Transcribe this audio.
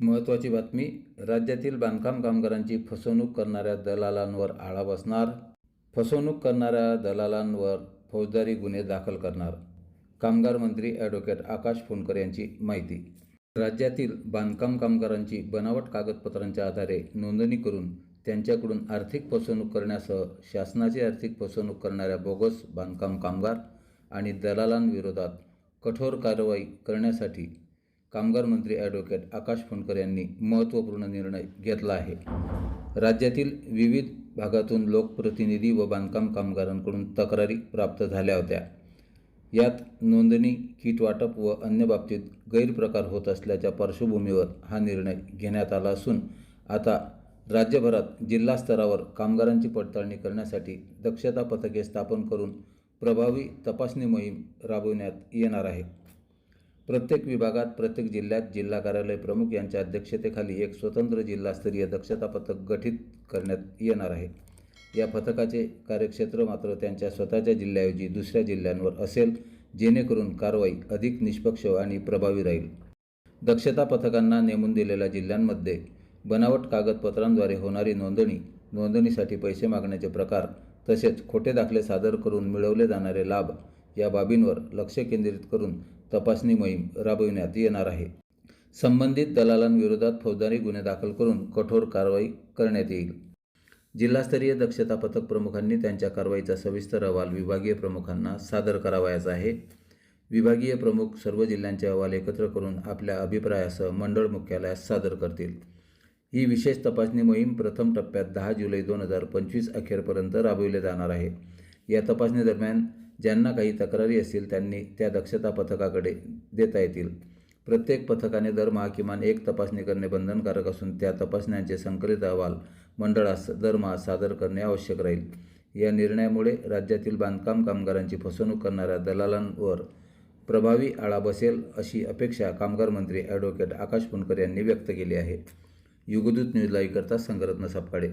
महत्त्वाची बातमी राज्यातील बांधकाम कामगारांची फसवणूक करणाऱ्या दलालांवर आळा बसणार फसवणूक करणाऱ्या दलालांवर फौजदारी गुन्हे दाखल करणार. कामगार मंत्री ॲडव्होकेट आकाश फोनकर यांची माहिती. राज्यातील बांधकाम कामगारांची बनावट कागदपत्रांच्या आधारे नोंदणी करून त्यांच्याकडून आर्थिक फसवणूक करण्यासह शासनाची आर्थिक फसवणूक करणाऱ्या बोगस बांधकाम कामगार आणि दलालांविरोधात कठोर कारवाई करण्यासाठी कामगार मंत्री ॲडव्होकेट आकाश फुंडकर यांनी महत्त्वपूर्ण निर्णय घेतला आहे. राज्यातील विविध भागातून लोकप्रतिनिधी व बांधकाम कामगारांकडून तक्रारी प्राप्त झाल्या होत्या. यात नोंदणी किट वाटप व अन्य बाबतीत गैरप्रकार होत असल्याच्या पार्श्वभूमीवर हा निर्णय घेण्यात आला असून आता राज्यभरात जिल्हा स्तरावर कामगारांची पडताळणी करण्यासाठी दक्षता पथके स्थापन करून प्रभावी तपासणी मोहीम राबविण्यात येणार आहे. प्रत्येक विभागात प्रत्येक जिल्ह्यात जिल्हा कार्यालय प्रमुख यांच्या अध्यक्षतेखाली एक स्वतंत्र जिल्हास्तरीय दक्षता पथक गठीत करण्यात येणार आहे. या पथकाचे कार्यक्षेत्र मात्र त्यांच्या स्वतःच्या जिल्ह्याऐवजी दुसऱ्या जिल्ह्यांवर असेल जेणेकरून कारवाई अधिक निष्पक्ष आणि प्रभावी राहील. दक्षता पथकांना नेमून दिलेल्या जिल्ह्यांमध्ये बनावट कागदपत्रांद्वारे होणारी नोंदणी नोंदणीसाठी पैसे मागण्याचे प्रकार तसेच खोटे दाखले सादर करून मिळवले जाणारे लाभ या बाबींवर लक्ष केंद्रित करून तपासणी मोहीम राबविण्यात येणार आहे. संबंधित दलालांविरोधात फौजदारी गुन्हे दाखल करून कठोर कारवाई करण्यात येईल. जिल्हास्तरीय दक्षता पथक प्रमुखांनी त्यांच्या कारवाईचा सविस्तर अहवाल विभागीय प्रमुखांना सादर करावयाचा आहे. विभागीय प्रमुख सर्व जिल्ह्यांचे अहवाल एकत्र करून आपल्या अभिप्रायासह मंडळ मुख्यालयास सादर करतील. ही विशेष तपासणी मोहीम प्रथम टप्प्यात दहा जुलै दोन हजार पंचवीस अखेरपर्यंत राबविली जाणार आहे. या तपासणीदरम्यान ज्यांना काही तक्रारी असतील त्यांनी त्या दक्षता पथकाकडे देता येतील. प्रत्येक पथकाने दरमहा किमान एक तपासणी करणे बंधनकारक असून त्या तपासण्यांचे संकलित अहवाल मंडळास दरमहा सादर करणे आवश्यक राहील. या निर्णयामुळे राज्यातील बांधकाम कामगारांची फसवणूक करणाऱ्या दलालांवर प्रभावी आळा बसेल अशी अपेक्षा कामगार मंत्री ॲडव्होकेट आकाश फुंडकर यांनी व्यक्त केली आहे. युगदूत न्यूजलाईकरता लाईव्ह करता संगरत्न सापकाडे.